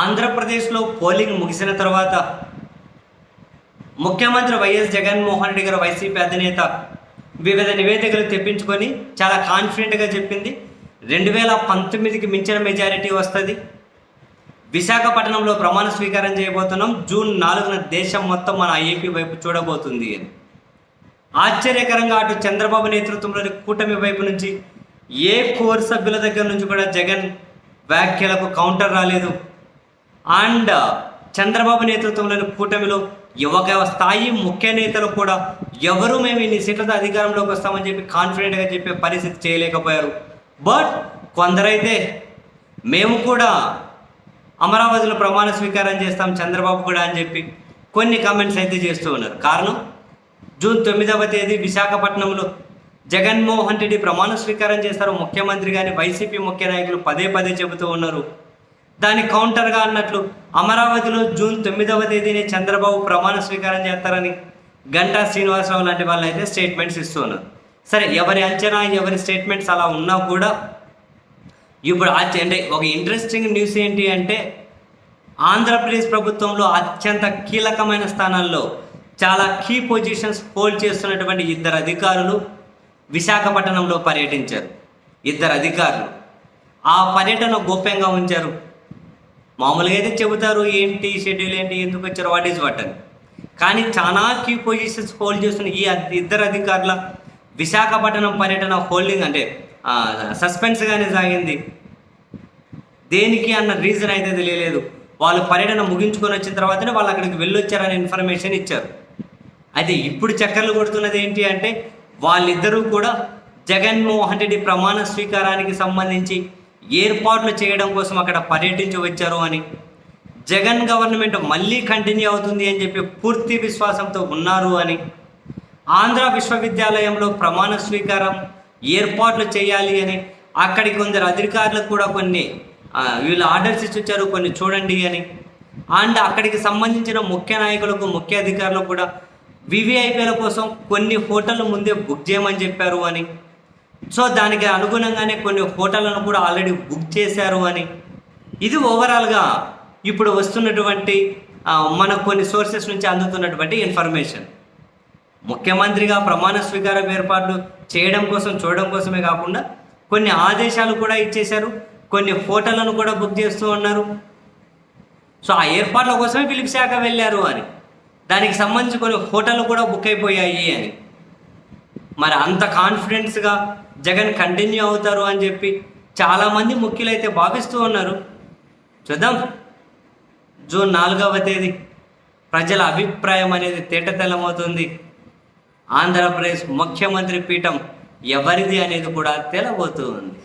ఆంధ్రప్రదేశ్లో పోలింగ్ ముగిసిన తర్వాత ముఖ్యమంత్రి వైఎస్ జగన్మోహన్ రెడ్డి గారు వైసీపీ అధినేత వివిధ నివేదికలు తెప్పించుకొని చాలా కాన్ఫిడెంట్గా చెప్పింది. రెండు వేల పంతొమ్మిదికి మించిన మెజారిటీ వస్తుంది. విశాఖపట్నంలో ప్రమాణ స్వీకారం చేయబోతున్నాం. జూన్ నాలుగున దేశం మొత్తం మన ఐఏపీ వైపు చూడబోతుంది అని. ఆశ్చర్యకరంగా అటు చంద్రబాబు నేతృత్వంలోని కూటమి వైపు నుంచి ఏ కోర్ సభ్యుల దగ్గర నుంచి కూడా జగన్ వ్యాఖ్యలకు కౌంటర్ రాలేదు. అండ్ చంద్రబాబు నేతృత్వంలోని కూటమిలో యువక స్థాయి ముఖ్య నేతలు కూడా ఎవరు మేము ఇన్ని సీట్లతో అధికారంలోకి వస్తామని చెప్పి కాన్ఫిడెంట్గా చెప్పే పరిస్థితి చేయలేకపోయారు. బట్ కొందరైతే మేము కూడా అమరావతిలో ప్రమాణ స్వీకారం చేస్తాం చంద్రబాబు కూడా అని చెప్పి కొన్ని కామెంట్స్ అయితే చేస్తూ ఉన్నారు. కారణం? జూన్ తొమ్మిదవ తేదీ విశాఖపట్నంలో జగన్మోహన్ రెడ్డి ప్రమాణ స్వీకారం చేస్తారు ముఖ్యమంత్రి కానీ వైసీపీ ముఖ్య నాయకులు పదే పదే చెబుతూ ఉన్నారు. దాని కౌంటర్గా అన్నట్లు అమరావతిలో జూన్ తొమ్మిదవ తేదీనే చంద్రబాబు ప్రమాణ స్వీకారం చేస్తారని గంటా శ్రీనివాసరావు లాంటి వాళ్ళు అయితే స్టేట్మెంట్స్ ఇస్తున్నారు. సరే ఎవరి అంచనా ఎవరి స్టేట్మెంట్స్ అలా ఉన్నా కూడా ఇప్పుడు అంటే ఒక ఇంట్రెస్టింగ్ న్యూస్ ఏంటి అంటే ఆంధ్రప్రదేశ్ ప్రభుత్వంలో అత్యంత కీలకమైన స్థానాల్లో చాలా కీ పొజిషన్స్ హోల్డ్ చేస్తున్నటువంటి ఇద్దరు అధికారులు విశాఖపట్నంలో పర్యటించారు. ఇద్దరు అధికారులు. ఆ పర్యటన గోప్యంగా ఉంచారు. మామూలుగా అయితే చెబుతారు ఏంటి షెడ్యూల్ ఏంటి ఎందుకు వచ్చారు వాట్ ఈజ్ వాట్ అని. కానీ చాలా కీ పొజిషన్స్ హోల్డ్ చేస్తున్న ఈ ఇద్దరు అధికారుల విశాఖపట్నం పర్యటన హోల్డింగ్ అంటే సస్పెన్స్గానే సాగింది. దేనికి అన్న రీజన్ అయితే తెలియలేదు. వాళ్ళు పర్యటన ముగించుకొని వచ్చిన తర్వాతనే వాళ్ళు అక్కడికి వెళ్ళొచ్చారనే ఇన్ఫర్మేషన్ ఇచ్చారు. అయితే ఇప్పుడు చక్కర్లు కొడుతున్నది ఏంటి అంటే వాళ్ళిద్దరూ కూడా జగన్మోహన్ రెడ్డి ప్రమాణ స్వీకారానికి సంబంధించి ఏర్పాట్లు చేయడం కోసం అక్కడ పర్యటించి వచ్చారు అని. జగన్ గవర్నమెంట్ మళ్ళీ కంటిన్యూ అవుతుంది అని చెప్పి పూర్తి విశ్వాసంతో ఉన్నారు అని. ఆంధ్ర విశ్వవిద్యాలయంలో ప్రమాణ స్వీకారం ఏర్పాట్లు చేయాలి అని. అక్కడి కొందరు అధికారులకు కూడా కొన్ని వీళ్ళు ఆర్డర్స్ ఇచ్చి వచ్చారు కొన్ని చూడండి అని. అండ్ అక్కడికి సంబంధించిన ముఖ్య నాయకులకు ముఖ్య అధికారులకు కూడా వివిఐపీల కోసం కొన్ని హోటళ్ళు ముందే బుక్ చేయమని చెప్పారు అని. సో దానికి అనుగుణంగానే కొన్ని హోటళ్ళను కూడా ఆల్రెడీ బుక్ చేశారు అని. ఇది ఓవరాల్గా ఇప్పుడు వస్తున్నటువంటి మనకు కొన్ని సోర్సెస్ నుంచి అందుతున్నటువంటి ఇన్ఫర్మేషన్. ముఖ్యమంత్రిగా ప్రమాణ స్వీకారం ఏర్పాట్లు చేయడం కోసం చూడడం కోసమే కాకుండా కొన్ని ఆదేశాలు కూడా ఇచ్చేశారు. కొన్ని హోటళ్ళను కూడా బుక్ చేస్తూ ఉన్నారు. సో ఆ ఏర్పాట్ల కోసమే పిలుపు శాఖ వెళ్ళారు అని. దానికి సంబంధించి కొన్ని హోటళ్ళు కూడా బుక్ అయిపోయాయి అని. మరి అంత కాన్ఫిడెన్స్గా జగన్ కంటిన్యూ అవుతారు అని చెప్పి చాలామంది ముఖ్యులైతే భావిస్తూ ఉన్నారు. చూద్దాం. జూన్ నాలుగవ తేదీ ప్రజల అభిప్రాయం అనేది తేటతెల్లమవుతుంది. ఆంధ్రప్రదేశ్ ముఖ్యమంత్రి పీఠం ఎవరిది అనేది కూడా తెలబోతుంది